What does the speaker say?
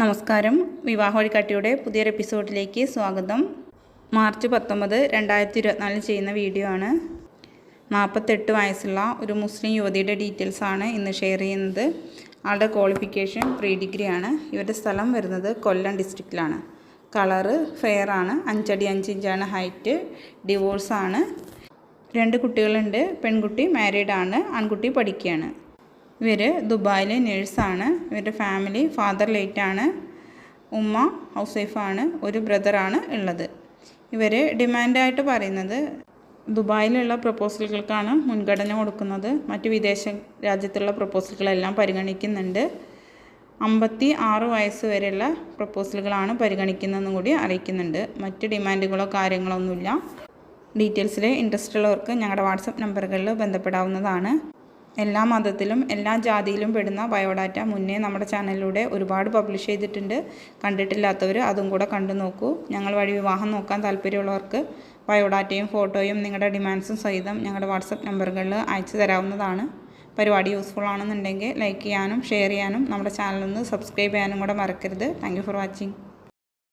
നമസ്കാരം. വിവാഹ വഴികാട്ടിയുടെ പുതിയൊരു എപ്പിസോഡിലേക്ക് സ്വാഗതം. മാർച്ച് പത്തൊമ്പത് രണ്ടായിരത്തി ഇരുപത്തിനാലിൽ ചെയ്യുന്ന വീഡിയോ ആണ്. നാൽപ്പത്തെട്ട് വയസ്സുള്ള ഒരു മുസ്ലിം യുവതിയുടെ ഡീറ്റെയിൽസ് ആണ് ഇന്ന് ഷെയർ ചെയ്യുന്നത്. ആളുടെ ക്വാളിഫിക്കേഷൻ പ്രീ ഡിഗ്രി ആണ്. ഇവരുടെ സ്ഥലം വരുന്നത് കൊല്ലം ഡിസ്ട്രിക്റ്റിലാണ്. കളറ് ഫെയർ ആണ്. അഞ്ചടി അഞ്ച് ഇഞ്ചാണ് ഹൈറ്റ്. ഡിവോഴ്സാണ് രണ്ട് കുട്ടികളുണ്ട്. പെൺകുട്ടി മാരീഡാണ് ആൺകുട്ടി പഠിക്കുകയാണ്. ഇവർ ദുബായിലെ നേഴ്സാണ്. ഇവരുടെ ഫാമിലി ഫാദർ ലേറ്റാണ്. ഉമ്മ ഹൗസ് വൈഫാണ് ഒരു ബ്രദറാണ് ഉള്ളത്. ഇവർ ഡിമാൻഡായിട്ട് പറയുന്നത് ദുബായിലുള്ള പ്രപ്പോസലുകൾക്കാണ് മുൻഗണന കൊടുക്കുന്നത്. മറ്റ് വിദേശ രാജ്യത്തുള്ള പ്രപ്പോസലുകളെല്ലാം പരിഗണിക്കുന്നുണ്ട്. അമ്പത്തി ആറ് വയസ്സ് വരെയുള്ള പ്രപ്പോസലുകളാണ് പരിഗണിക്കുന്നതെന്നും കൂടി അറിയിക്കുന്നുണ്ട്. മറ്റ് ഡിമാൻഡുകളോ കാര്യങ്ങളോ ഒന്നുമില്ല ഡീറ്റെയിൽസിൽ ഇൻട്രസ്റ്റ് ഉള്ളവർക്ക് ഞങ്ങളുടെ വാട്സപ്പ് നമ്പറുകളിൽ ബന്ധപ്പെടാവുന്നതാണ്. എല്ലാ മതത്തിലും എല്ലാ ജാതിയിലും പെടുന്ന ബയോഡാറ്റ മുന്നേ നമ്മുടെ ചാനലിലൂടെ ഒരുപാട് പബ്ലിഷ് ചെയ്തിട്ടുണ്ട്. കണ്ടിട്ടില്ലാത്തവർ അതും കൂടെ കണ്ടു നോക്കൂ. ഞങ്ങൾ വഴി വിവാഹം നോക്കാൻ താല്പര്യമുള്ളവർക്ക് ബയോഡാറ്റയും ഫോട്ടോയും നിങ്ങളുടെ ഡിമാൻഡ്സും സഹിതം ഞങ്ങളുടെ വാട്സപ്പ് നമ്പറുകളിൽ അയച്ചു തരാവുന്നതാണ്. പരിപാടി യൂസ്ഫുൾ ആണെന്നുണ്ടെങ്കിൽ ലൈക്ക് ചെയ്യാനും ഷെയർ ചെയ്യാനും നമ്മുടെ ചാനലൊന്ന് സബ്സ്ക്രൈബ് ചെയ്യാനും കൂടെ മറക്കരുത്. Thank for watching.